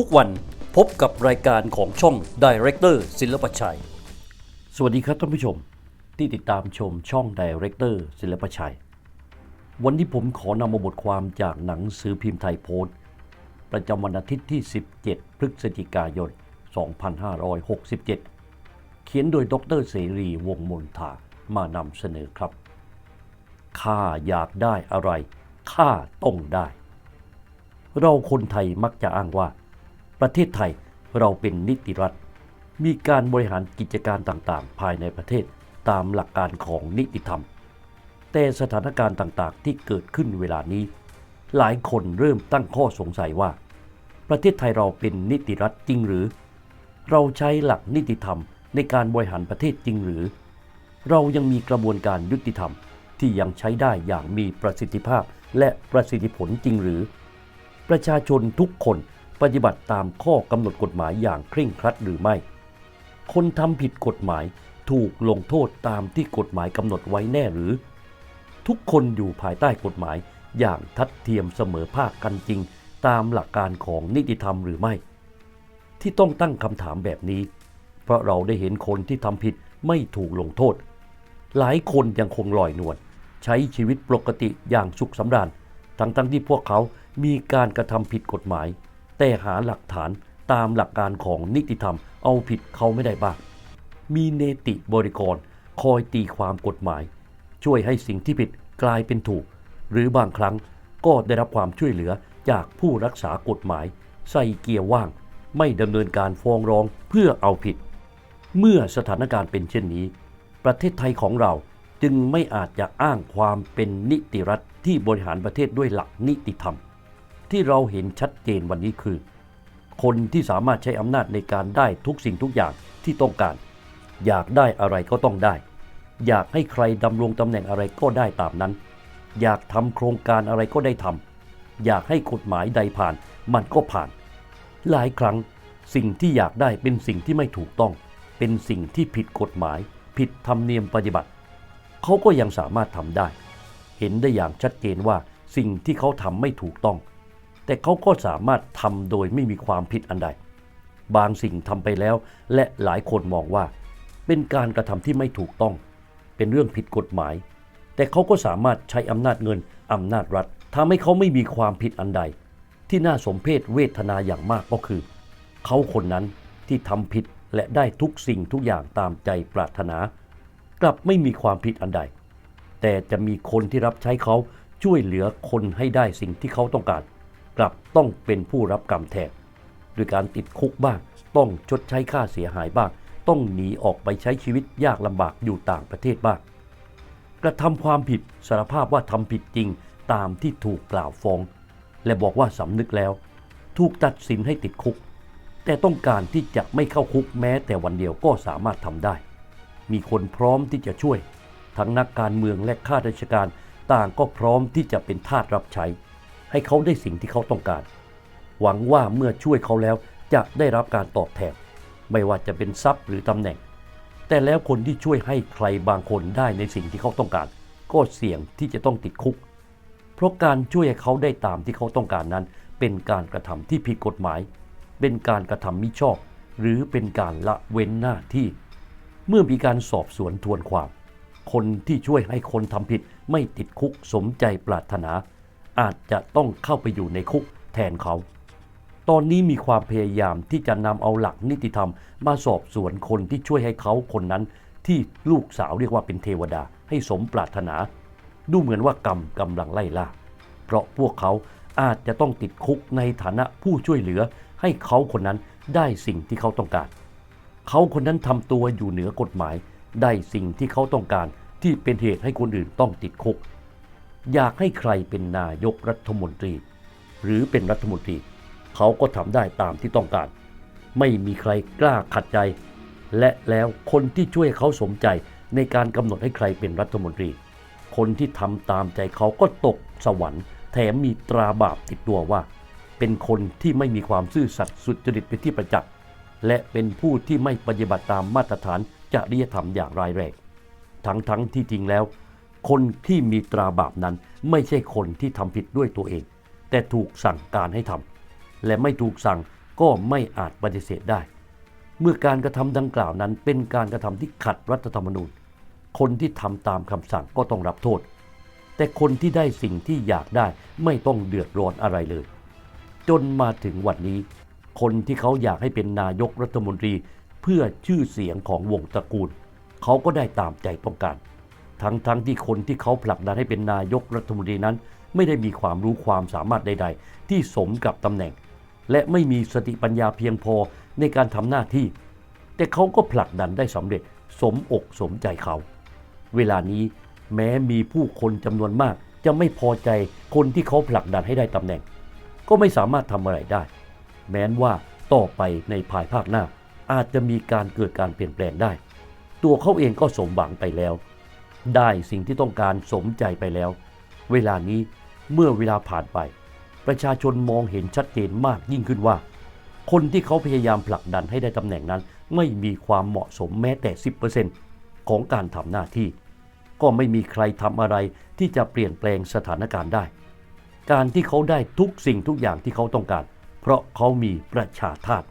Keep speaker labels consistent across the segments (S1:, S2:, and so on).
S1: ทุกวันพบกับรายการของช่อง Director ศิลปชัย สวัสดีครับท่านผู้ชมที่ติดตามชมช่อง Director ศิลปชัย วันนี้ผมขอนำมาบทความจากหนังสือพิมพ์ไทยโพสต์ ประจำวันอาทิตย์ที่ 17 พฤศจิกายน 2567 เขียนโดยดรเสรีวงมนทามานำเสนอครับข้าอยากได้อะไรข้าต้องได้ เราคนไทยมักจะอ้างว่า ประเทศไทยเราเป็นนิติรัฐ มีการบริหารกิจการต่างๆ ภายในประเทศตามหลักการของนิติธรรม แต่สถานการณ์ต่างๆ ที่เกิดขึ้นเวลานี้ หลายคนเริ่มตั้งข้อสงสัยว่า ประเทศไทยเราเป็นนิติรัฐจริงหรือ เราใช้หลักนิติธรรมในการบริหารประเทศจริงหรือ เรายังมีกระบวนการยุติธรรมที่ยังใช้ได้อย่างมีประสิทธิภาพและประสิทธิผลจริงหรือ ประชาชนทุกคน ปฏิบัติตามข้อกำหนดกฎหมายอย่างเคร่งครัดหรือไม่ คนทำผิดกฎหมายถูกลงโทษตามที่กฎหมายกำหนดไว้แน่หรือ ทุกคนอยู่ภายใต้กฎหมายอย่างทัดเทียมเสมอภาคกันจริง ตามหลักการของนิติธรรมหรือไม่ ที่ต้องตั้งคำถามแบบนี้ เพราะเราได้เห็นคนที่ทำผิดไม่ถูกลงโทษ หลายคนยังคงลอยนวลใช้ชีวิตปกติอย่างสุขสำราญทั้งๆที่พวกเขามีการกระทำผิดกฎหมาย แต่หาหลักฐานตามหลักการของนิติธรรมเอาผิดเขาไม่ได้บ้าง มีเนติบริกรคอยตีความกฎหมาย ช่วยให้สิ่งที่ผิดกลายเป็นถูก หรือบางครั้งก็ได้รับความช่วยเหลือจากผู้รักษากฎหมาย ใส่เกียร์ว่าง ไม่ดำเนินการฟ้องร้องเพื่อเอาผิด เมื่อสถานการณ์เป็นเช่นนี้ ประเทศไทยของเราจึงไม่อาจจะอ้างความเป็นนิติรัฐที่บริหารประเทศด้วยหลักนิติธรรม ที่เราเห็นชัดเจนวันนี้คือ คนที่สามารถใช้อำนาจในการได้ทุกสิ่งทุกอย่างที่ต้องการ อยากได้อะไรก็ต้องได้ อยากให้ใครดำรงตำแหน่งอะไรก็ได้ตามนั้น อยากทำโครงการอะไรก็ได้ทำอยากให้กฎหมายใดผ่าน มันก็ผ่าน หลายครั้งสิ่งที่อยากได้เป็นสิ่งที่ไม่ถูกต้อง เป็นสิ่งที่ผิดกฎหมาย ผิดธรรมเนียมปฏิบัติ เขาก็ยังสามารถทำได้ เห็นได้อย่างชัดเจนว่าสิ่งที่เขาทำไม่ถูกต้อง แต่เขาก็สามารถทำโดยไม่มีความผิดอันใด บางสิ่งทำไปแล้ว และหลายคนมองว่า เป็นการกระทำที่ไม่ถูกต้อง เป็นเรื่องผิดกฎหมาย แต่เขาก็สามารถใช้อำนาจเงินอำนาจรัฐทำให้เขาไม่มีความผิดอันใด ที่น่าสมเพชเวทนาอย่างมากก็คือ เขาคนนั้นที่ทำผิดและได้ทุกสิ่งทุกอย่างตามใจปรารถนา กลับไม่มีความผิดอันใด แต่จะมีคนที่รับใช้เขาช่วยเหลือคนให้ได้สิ่งที่เขาต้องการ กลับต้องเป็นผู้รับกรรมแทนโดยการติดคุกบ้าง ต้องชดใช้ค่าเสียหายบ้าง ต้องหนีออกไปใช้ชีวิตยากลำบากอยู่ต่างประเทศบ้าง กระทำความผิดสารภาพว่าทำผิดจริงตามที่ถูกกล่าวฟ้อง และบอกว่าสำนึกแล้ว ถูกตัดสินให้ติดคุก แต่ต้องการที่จะไม่เข้าคุกแม้แต่วันเดียวก็สามารถทำได้ มีคนพร้อมที่จะช่วย ทั้งนักการเมืองและข้าราชการต่างก็พร้อมที่จะเป็นทาสรับใช้ ให้เขาได้สิ่งที่เขาต้องการ หวังว่าเมื่อช่วยเขาแล้วจะได้รับการตอบแทน ไม่ว่าจะเป็นทรัพย์หรือตำแหน่ง แต่แล้วคนที่ช่วยให้ใครบางคนได้ในสิ่งที่เขาต้องการ ก็เสี่ยงที่จะต้องติดคุก เพราะการช่วยให้เขาได้ตามที่เขาต้องการนั้น เป็นการกระทำที่ผิดกฎหมาย เป็นการกระทำมิชอบ หรือเป็นการละเว้นหน้าที่ เมื่อมีการสอบสวนทวนความ คนที่ช่วยให้คนทำผิดไม่ติดคุกสมใจปรารถนา อาจจะต้องเข้าไปอยู่ในคุกแทนเขา ตอนนี้มีความพยายามที่จะนำเอาหลักนิติธรรม มาสอบสวนคนที่ช่วยให้เขาคนนั้น ที่ลูกสาวเรียกว่าเป็นเทวดาให้สมปรารถนา ดูเหมือนว่ากรรมกำลังไล่ล่า เพราะพวกเขาอาจจะต้องติดคุกในฐานะผู้ช่วยเหลือ ให้เขาคนนั้นได้สิ่งที่เขาต้องการ เขาคนนั้นทำตัวอยู่เหนือกฎหมาย ได้สิ่งที่เขาต้องการที่เป็นเหตุให้คนอื่นต้องติดคุก อยากให้ใครเป็นนายกรัฐมนตรี หรือเป็นรัฐมนตรี เขาก็ทำได้ตามที่ต้องการ ไม่มีใครกล้าขัดใจ และแล้วคนที่ช่วยเขาสมใจในการกำหนดให้ใครเป็นรัฐมนตรี คนที่ทำตามใจเขาก็ตกสวรรค์ แถมมีตราบาปติดตัวว่า เป็นคนที่ไม่มีความซื่อสัตย์สุจริตเป็นที่ประจักษ์และเป็นผู้ที่ไม่ปฏิบัติตามมาตรฐานจริยธรรมอย่างร้ายแรงทั้งๆทที่จริงแล้ว คนที่มีตราบาปนั้นไม่ใช่คนที่ทำผิดด้วยตัวเอง แต่ถูกสั่งการให้ทำและไม่ถูกสั่งก็ไม่อาจปฏิเสธได้ เมื่อการกระทำดังกล่าวนั้นเป็นการกระทำที่ขัดรัฐธรรมนูญ คนที่ทำตามคำสั่งก็ต้องรับโทษ แต่คนที่ได้สิ่งที่อยากได้ไม่ต้องเดือดร้อนอะไรเลย จนมาถึงวันนี้ คนที่เขาอยากให้เป็นนายกรัฐมนตรี เพื่อชื่อเสียงของวงตระกูล เขาก็ได้ตามใจต้องการ ทั้งทั้งที่คนที่เขาผลักดันให้เป็นนายกรัฐมนตรีนั้น ไม่ได้มีความรู้ความสามารถใด ๆ ที่สมกับตำแหน่ง และไม่มีสติปัญญาเพียงพอในการทำหน้าที่ แต่เขาก็ผลักดันได้สำเร็จสมอกสมใจเขา เวลานี้แม้มีผู้คนจำนวนมาก จะไม่พอใจคนที่เขาผลักดันให้ได้ตำแหน่ง ก็ไม่สามารถทำอะไรได้ แม้นว่าต่อไปในภายภาคหน้า อาจจะมีการเกิดการเปลี่ยนแปลงได้ ตัวเขาเองก็สมหวังไปแล้ว ได้สิ่งที่ต้องการสมใจไปแล้ว เวลานี้เมื่อเวลาผ่านไป ประชาชนมองเห็นชัดเจนมากยิ่งขึ้นว่า คนที่เขาพยายามผลักดันให้ได้ตำแหน่งนั้น ไม่มีความเหมาะสมแม้แต่ 10%ของการทำหน้าที่ ก็ไม่มีใครทำอะไรที่จะเปลี่ยนแปลงสถานการณ์ได้ การที่เขาได้ทุกสิ่งทุกอย่างที่เขาต้องการ เพราะเขามีประชาทาส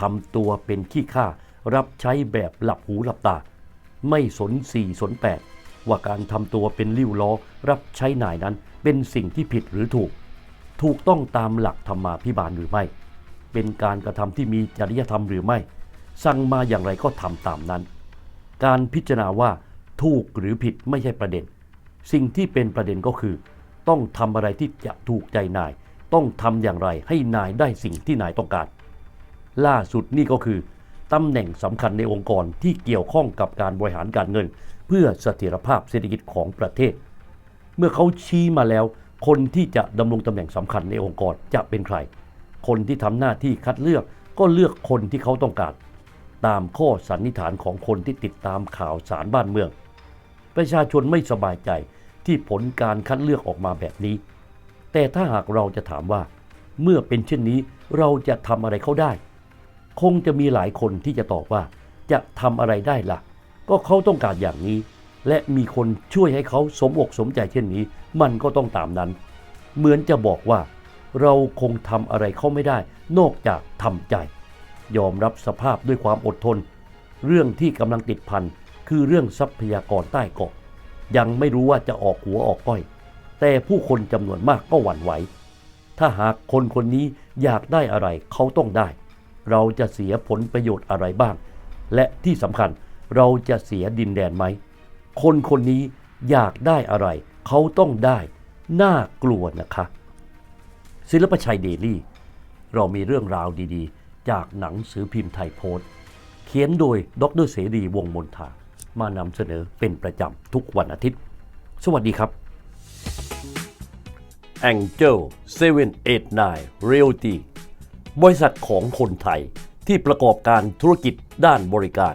S1: ทำตัวเป็นขี้ข้ารับใช้แบบหลับหูหลับตา ไม่สนสี่สนแปด ว่าการทำตัวเป็นลิ้วล้อรับใช้นายนั้นเป็นสิ่งที่ผิดหรือถูก ถูกต้องตามหลักธรรมาภิบาลหรือไม่ เป็นการกระทำที่มีจริยธรรมหรือไม่ สั่งมาอย่างไรก็ทำตามนั้น การพิจารณาว่าถูกหรือผิดไม่ใช่ประเด็น สิ่งที่เป็นประเด็นก็คือ ต้องทำอะไรที่จะถูกใจนาย ต้องทำอย่างไรให้นายได้สิ่งที่นายต้องการ ล่าสุดนี่ก็คือตำแหน่งสำคัญในองค์กรที่เกี่ยวข้องกับการบริหารการเงิน เพื่อเสถียรภาพเศรษฐกิจของประเทศ เมื่อเขาชี้มาแล้ว คนที่จะดำรงตำแหน่งสำคัญในองค์กรจะเป็นใคร คนที่ทำหน้าที่คัดเลือกก็เลือกคนที่เขาต้องการ ตามข้อสันนิษฐานของคนที่ติดตามข่าวสารบ้านเมือง ประชาชนไม่สบายใจที่ผลการคัดเลือกออกมาแบบนี้ แต่ถ้าหากเราจะถามว่า เมื่อเป็นเช่นนี้เราจะทำอะไรเขาได้ คงจะมีหลายคนที่จะตอบว่าจะทำอะไรได้ล่ะ ก็เขาต้องการอย่างนี้ และมีคนช่วยให้เขาสมอกสมใจเช่นนี้ มันก็ต้องตามนั้น เหมือนจะบอกว่า เราคงทำอะไรเขาไม่ได้ นอกจากทำใจ ยอมรับสภาพด้วยความอดทน เรื่องที่กำลังติดพันคือเรื่องทรัพยากรใต้เกาะยังไม่รู้ว่าจะออกหัวออกก้อย แต่ผู้คนจำนวนมากก็หวั่นไหว ถ้าหากคนคนนี้อยากได้อะไรเขาต้องได้ เราจะเสียผลประโยชน์อะไรบ้าง และที่สำคัญ เราจะเสียดินแดนไหม คนคนนี้อยากได้อะไร เขาต้องได้ น่ากลัวนะคะ ศิลปชัยเดลี่ เรามีเรื่องราวดีๆ จากหนังสือพิมพ์ไทยโพสต์ เขียนโดยดรเสรีวงมนทามานำเสนอเป็นประจำทุกวันอาทิตย์ สวัสดีครับ Angel 789 Realty บริษัทของคนไทยที่ประกอบการธุรกิจด้านบริการ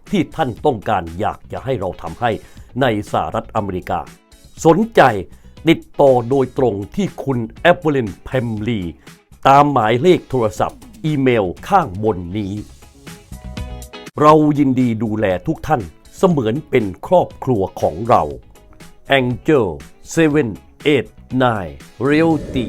S1: ที่ท่านต้องการอยากจะให้เราทำให้ในสหรัฐอเมริกา สนใจติดต่อโดยตรงที่คุณแอปเปิลินเพมลีตามหมายเลขโทรศัพท์ อีเมลข้างบนนี้ เรายินดีดูแลทุกท่านเสมือนเป็นครอบครัวของเรา Angel 789 Realty